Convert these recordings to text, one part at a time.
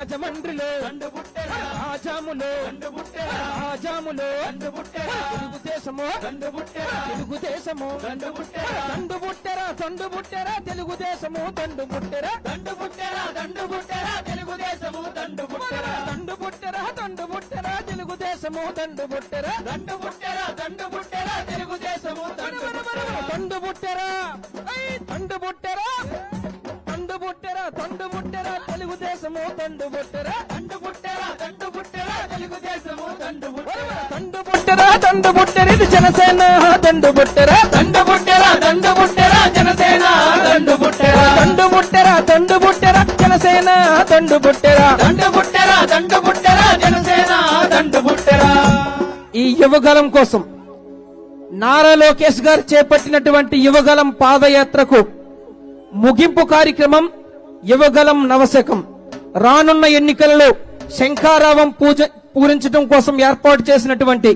రాజమండ్రిలో రాజాములో రాజాములో తెలుగుదేశము తెలుగుదేశము దండు బుట్టెరా దండు బుట్టెరా తెలుగుదేశము దండు బుట్టెరా దండు బుట్టెరా దండు బుట్టెరా తెలుగుదేశము దండు బుట్టెరా దండు బుట్టెరా దండు బుట్టెరా తెలుగుదేశము దండు బుట్టెరా దండు బుట్టెరా దండు బుట్టెరా తెలుగుదేశము దండు బుట్టెరా దండు బుట్టెరా దండు బుట్టెరా దండు తెలుగుదేశము దండు బుట్టెరా దండు బుట్టెరా దండు బుట్టెరా తెలుగుదేశము దండు బుట్టెరా దండు బుట్టెరా ఇది జనసేన దండు బుట్టెరా దండు బుట్టెరా దండు బుట్టెరా జనసేన దండు బుట్టెరా దండు బుట్టెరా దండు బుట్టెరా జనసేన దండు బుట్టెరా దండు బుట్టెరా దండు బుట్టెరా జనసేన దండు బుట్టెరా ఈ యువగలం కోసం నారా లోకేష్ గారు చేపట్టినటువంటి యువగలం పాదయాత్రకు ముగింపు కార్యక్రమం యువగలం నవశకం రానున్న ఎన్నికలలో శంఖారావం పూజ పూరించడం కోసం ఏర్పాటు చేసినటువంటి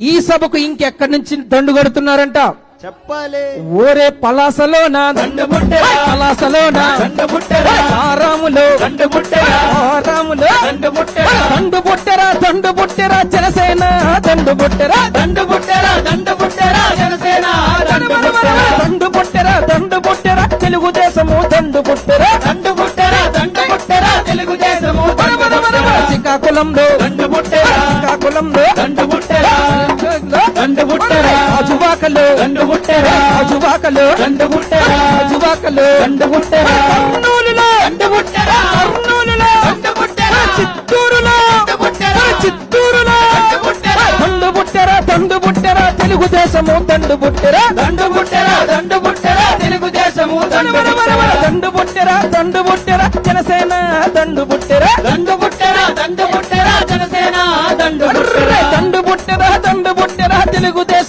ఈ సభకు ఇంకెక్కడి నుంచి దండు కడుతున్నారంట చెప్పాలి ఓరే. పలాసలోన దండముట్టెరా. ఆరాములో దండముట్టెరా. ఆరాములో దండముట్టెరా. దండు బుట్టెరా దండు బుట్టెరా జనసేన దండు బుట్టెరా దండు బుట్టెరా దండు బుట్టెరా జనసేన దండు బుట్టెరా దండు బుట్టెరా తెలుగుదేశము దండు బుట్టెరా శ్రీకాకుళంలో దండు బుట్టెరా శ్రీకాకుళంలో దండు బుట్టెరా దండు బుట్టెరా అజువాకలో దండు బుట్టెరా అజువాకలో దండు బుట్టెరా అజువాకలో దండు బుట్టెరా కర్నూలులో దండు బుట్టెరా కర్నూలులో దండు బుట్టెరా చిత్తూరులో దండు బుట్టెరా చిత్తూరులో దండు బుట్టెరా దండు బుట్టెరా దండు బుట్టెరా తెలుగుదేశము దండు బుట్టెరా దండు బుట్టెరా దండు బుట్టెరా తెలుగుదేశము దండు బుట్టెరా దండు బుట్టెరా దండు బుట్టెరా జనసేన దండు బుట్టెరా దండు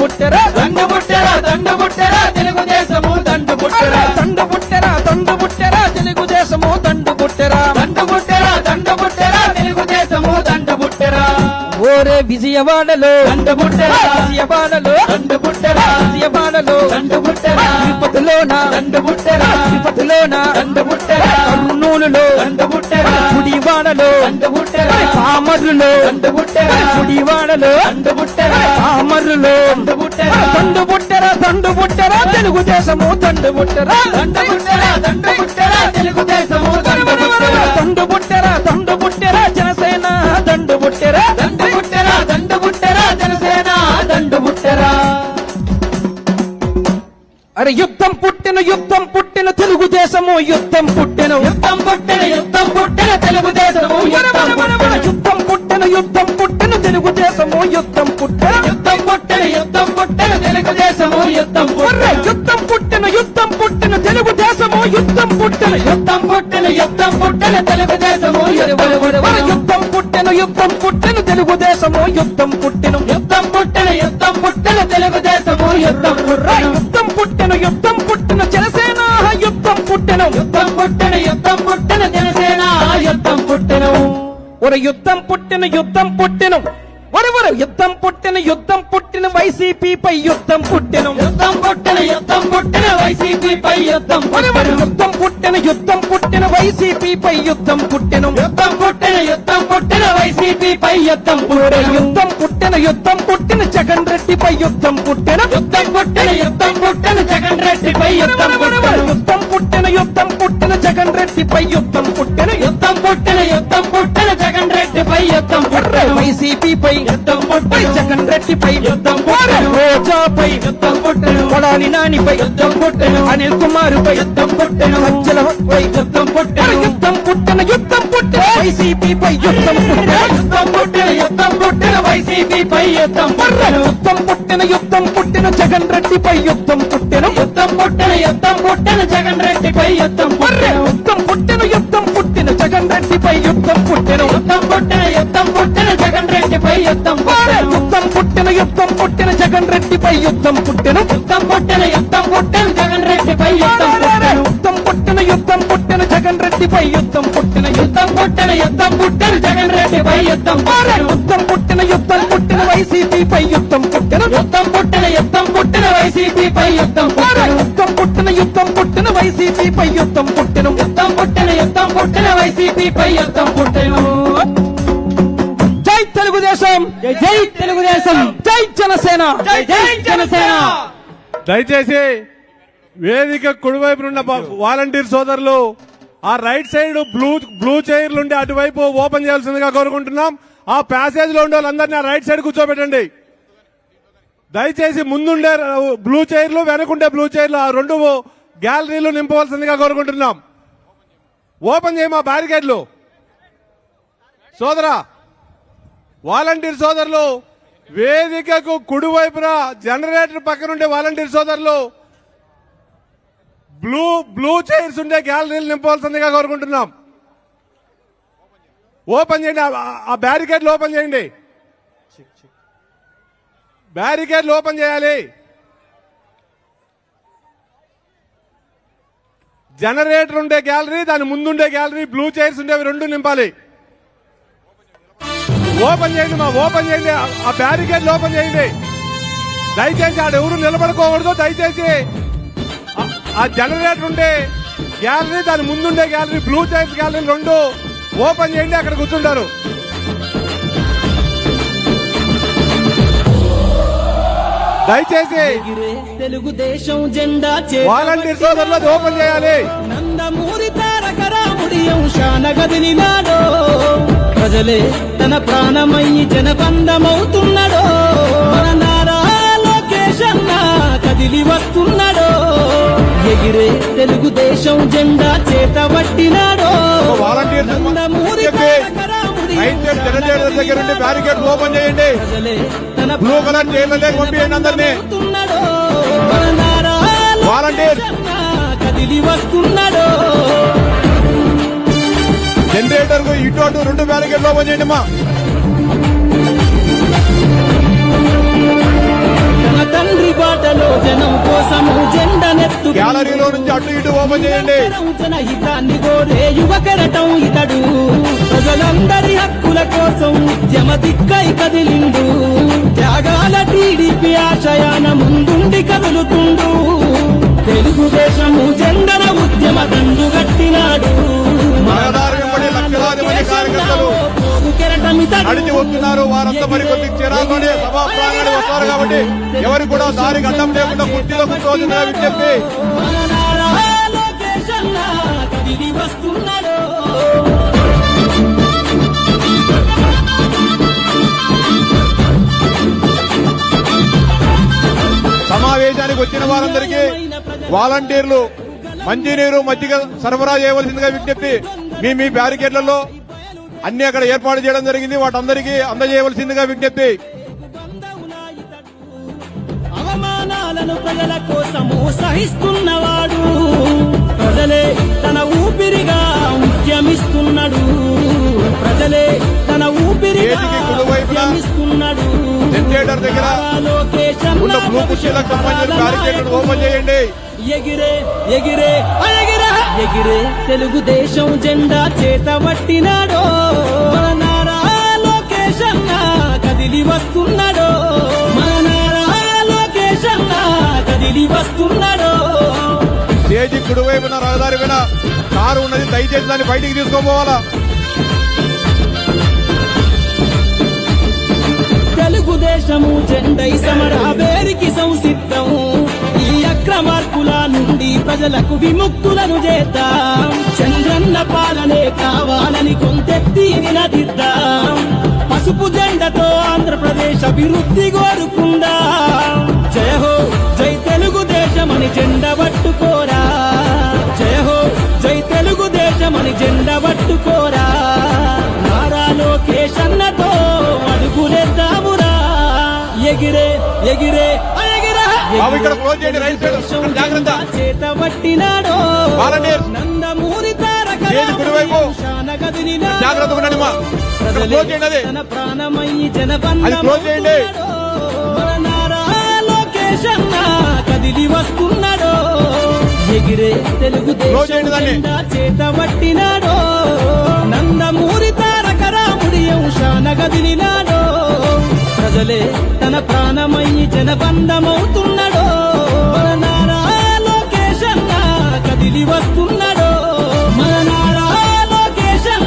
బుట్టెరా దండు బుట్టెరా దండు బుట్టెరా తెలుగుదేశము దండు బుట్టెరా దండు బుట్టెరా దండు బుట్టెరా తెలుగుదేశము దండు బుట్టెరా దండు బుట్టెరా దండు బుట్టెరా తెలుగుదేశము దండు బుట్టెరా ఓరే విజయవాడలో దండు బుట్టెరా విజయవాడలో దండు బుట్టెరా విజయవాడలో దండు బుట్టెరా తిరుపతిలోన దండు బుట్టెరా తిరుపతిలోన దండు బుట్టెరా కర్నూలులో దండు బుట్టెరా గుడివాడలో దండు బుట్టెరా పామర్రులో దండు బుట్టెరా గుడివాడలో దండు బుట్టెరా పామర్రులో దండు బుట్టెరా దండు బుట్టెరా తెలుగుదేశము దండు బుట్టెరా దండు బుట్టెరా దండు బుట్టెరా తెలుగుదేశము దండు బుట్టెరా దండు బుట్టెరా జనసేన దండు బుట్టెరా దండు బుట్టెరా దండు బుట్టెరా జనసేన దండు బుట్టెరా అరే యుద్ధం పుట్టిన యుద్ధం పుట్టిన తెలుగుదేశము యుద్ధం పుట్టిన. యుద్ధం పుట్టెన యుద్ధం పుట్టిన యుద్ధం పుట్టెన యుద్ధం పుట్టెన తెలుగుదేశము యుద్ధం పుట్టెన యుద్ధం పుట్టిన తెలుగుదేశము యుద్ధం పుట్టిన. యుద్ధం పుట్టెన యుద్ధం పుట్టెన తెలుగుదేశము యుద్ధం యుద్ధం పుట్టిన యుద్ధం పుట్టిన జనసేన యుద్ధం పుట్టిన. యుద్ధం పుట్టెన యుద్ధం పుట్టెన జనసేన యుద్ధం పుట్టెన. ఒక యుద్ధం పుట్టిన యుద్ధం పుట్టిన. ఒరవర యుద్ధం పుట్టిన యుద్ధం పుట్టిన వైసీపీపై యుద్ధం పుట్టిన. యుద్ధం పుట్టెన యుద్ధం పుట్టెన వైసీపీపై యుద్ధం పుట్టెన. యుద్ధం పుట్టిన యుద్ధం పుట్టిన వైసీపీపై యుద్ధం పుట్టిన. యుద్ధం పుట్టెన యుద్ధం పుట్టెన వైసీపీపై యుద్ధం పుట్టెన. యుద్ధం పుట్టిన యుద్ధం పుట్టిన జగన్ రెడ్డిపై యుద్ధం పుట్టిన. యుద్ధం పుట్టెన యుద్ధం పుట్టెన జగన్ రెడ్డిపై యుద్ధం పుట్టెన. యుద్ధం పుట్టిన యుద్ధం పుట్టిన జగన్ రెడ్డిపై యుద్ధం పుట్టిన. యుద్ధం పుట్టెన యుద్ధం పుట్టెన జగన్ రెడ్డిపై యుద్ధం పుట్టెన యుద్ధం పై పుట్టెన జగన్ రెడ్డిపై యుద్ధం పుట్టెన రోజాపై యుద్ధం పుట్టెన కొడాలి నానిపై యుద్ధం పుట్టెన అనిల్ కుమారుపై యుద్ధం పుట్టెన సజ్జలపై యుద్ధం పుట్టెన యుద్ధం పుట్టిన యుద్ధం పుట్టిన వైసీపీపై యుద్ధం పుట్టిన యుద్ధం పుట్టెన యుద్ధం పుట్టెన వైసీపీపై యుద్ధం పుట్టెన యుద్ధం పుట్టిన యుద్ధం పుట్టిన జగన్ రెడ్డిపై యుద్ధం పుట్టిన యుద్ధం పుట్టెన యుద్ధం పుట్టెన జగన్ యుద్ధం పుట్టెన యుద్ధం పుట్టిన యుద్ధం యుద్ధం వారే పుట్టెను యుద్ధం పుట్టిన యుద్ధం పుట్టిన జగన్ రెడ్డిపై యుద్ధం పుట్టెను. యుద్ధం పుట్టెను యుద్ధం పుట్టెను జగన్ రెడ్డిపై యుద్ధం పుట్టెను. యుద్ధం పుట్టిన యుద్ధం పుట్టిన జగన్ రెడ్డిపై యుద్ధం పుట్టిన. యుద్ధం పుట్టెను యుద్ధం పుట్టెను జగన్ రెడ్డిపై యుద్ధం పుట్టెను. యుద్ధం పుట్టిన యుద్ధం పుట్టిన వైసీపీపై యుద్ధం పుట్టిన. యుద్ధం పుట్టిన యుద్ధం పుట్టిన వైసీపీపై యుద్ధం పుట్టెను. యుద్ధం పుట్టిన యుద్ధం పుట్టిన వైసీపీపై యుద్ధం పుట్టిన. యుద్ధం పుట్టిన యుద్ధం పుట్టిన వైసీపీపై యుద్ధం పుట్టెను. జై జై తెలుగుదేశం. జై జనసేన. జై జనసేన. దయచేసి వేదిక కుడివైపునున్న వాలంటీర్ సోదరులు ఆ రైట్ సైడ్ బ్లూ బ్లూ చైర్లు ఉండి అటువైపు ఓపెన్ చేయాల్సిందిగా కోరుకుంటున్నాం. ఆ ప్యాసేజ్లో ఉండే వాళ్ళందరినీ ఆ రైట్ సైడ్ కూర్చోబెట్టండి. దయచేసి ముందుండే బ్లూ చైర్లు వెనకుండే బ్లూ చైర్లు ఆ రెండు గ్యాలరీలు నింపవలసిందిగా కోరుకుంటున్నాం. ఓపెన్ చేయమా బ్యారికేడ్లు. సోదరా వాలంటీర్ సోదరులు వేదికకు కుడివైపున జనరేటర్ పక్కన ఉండే వాలంటీర్ సోదరులు బ్లూ బ్లూ చైర్స్ ఉండే గ్యాలరీలు నింపవలసిందిగా కోరుకుంటున్నాం. ఓపెన్ చేయండి ఆ- ఆ బ్యారికేడ్లు ఓపెన్ చేయండి. బ్యారికేడ్లు ఓపెన్ చేయాలి. జనరేటర్ ఉండే గ్యాలరీ దాని ముందుండే గ్యాలరీ బ్లూ చైర్స్ ఉండేవి రెండు నింపాలి. ఓపెన్ చేయండి మా ఓపెన్ చేయండి. ఆ- బ్యారికేడ్ ఓపెన్ చేయండి. దయచేసి ఆడ ఎవరు నిలబడుకోకూడదు దయచేసి. ఆ- జనరేటర్ ఉండే గ్యాలరీ దాని ముందుండే గ్యాలరీ బ్లూ చైర్స్ గ్యాలరీ రెండు ఓపెన్ చేయండి అక్కడ కూర్చుంటారు. దయచేసి తెలుగుదేశం జెండా వాలంటీర్ సోదరులు ఓపెన్ చేయాలి. నందమూరి తారక రాముడి అంశాన గదిలినాడో ప్రజలే తన ప్రాణమయ్యి జనబంధమవుతున్నాడో. నారా లోకేష్ అన్న కదిలి వస్తున్నాడో. ఎగిరే తెలుగుదేశం జెండా చేత పట్టినాడో. దగ్గర బ్యారికేడ్ ఓపెన్ చేయండి. బ్లూ కలర్ పంపించండి అందరినీ. వాలంటీర్. కదిలి వస్తున్నాడో. జనరేటర్కు ఇటు అటు రెండు బ్యారికేడ్ ఓపెన్ చేయండి మా తండ్రి బాటలో జనం కోసము జెండనెత్తు గ్యాలరీలో నుంచి అటు ఇటు ఓపెన్ చేయండి. జనహితాన్ని కోరే యువకరటం ఇతడు. ప్రజలందరి హక్కుల కోసం ఉద్యమ దిక్కై కదిలిండు. త్యాగాల టీడీపీ ఆశయాన ముందుండి నడిచి వస్తున్నారు వారంతా మరి కొద్ది చిరాకుని సభా ప్రాంగణానికి వస్తారు కాబట్టి ఎవరు కూడా దారి గడ్డం లేకుండా కుర్చీలో కూర్చోవచ్చుగా విజ్ఞప్తి. వస్తున్నాడు సమావేశానికి వచ్చిన వారందరికీ వాలంటీర్లు మంచినీరు మజ్జిగ సరఫరా చేయవలసిందిగా విజ్ఞప్తి. మీ మీ బ్యారికేడ్లలో అన్ని అక్కడ ఏర్పాటు చేయడం జరిగింది. వాటందరికీ అందజేయవలసిందిగా విజ్ఞప్తి. అవమానాలను ప్రజల కోసము సహిస్తున్నవాడు. ప్రజలే తన ఊపిరిగా ఉద్యమిస్తున్నాడు ప్రజలే తన జనరేటర్ దగ్గర ఉన్న బ్లూ ఓపెన్ చేయండి. ఎగిరే ఎగిరే ఎగిరే ఎగిరే తెలుగుదేశం జెండా చేత పట్టినాడో. నారా లోకేష్ అన్న కదిలి వస్తున్నాడో. మన నారా లోకేష్ అన్న కదిలి వస్తున్నాడో. స్టేజి కుడివైపున రహదారి పైన కారు ఉన్నది దయచేసి దాన్ని బయటికి తీసుకోపోవాలా? తెలుగుదేశము జెండై సమర వేరికి సంసిద్ధం. ఈ అక్రమార్కుల నుండి ప్రజలకు విముక్తులను చేద్దాం. చంద్రన్న పాలనే కావాలని కొంతెత్తి నినదిద్దాం. పసుపు జెండతో ఆంధ్రప్రదేశ్ అభివృద్ధి కోరుకుందాం. ఎగిరే ఎగిరే ఆ ఎగిరే బాబు ఇక్కడ క్లోజ్ చేయండి రైట్ సైడ్ జాగ్రత్త చేత పట్టినాడో. నందమూరి తారక కుడివైపు? జాగ్రత్తగా ఉండండి మా క్లోజ్ చేయండి అది. తన ప్రాణమయ్యి అది క్లోజ్ చేయండి. జనబంధమవుతున్నాడో. మన నారా లోకేష్ అన్న కదిలి వస్తున్నాడో ఎగిరే తెలుగు క్లోజ్ చేయండి దాన్ని. చేత పట్టినాడో నందమూరి తారక రాముడి అంశాన గదిలినాడో మొదలే తన ప్రాణమై జనబంధమవుతున్నాడో. నారా లోకేశన్న కదిలి వస్తు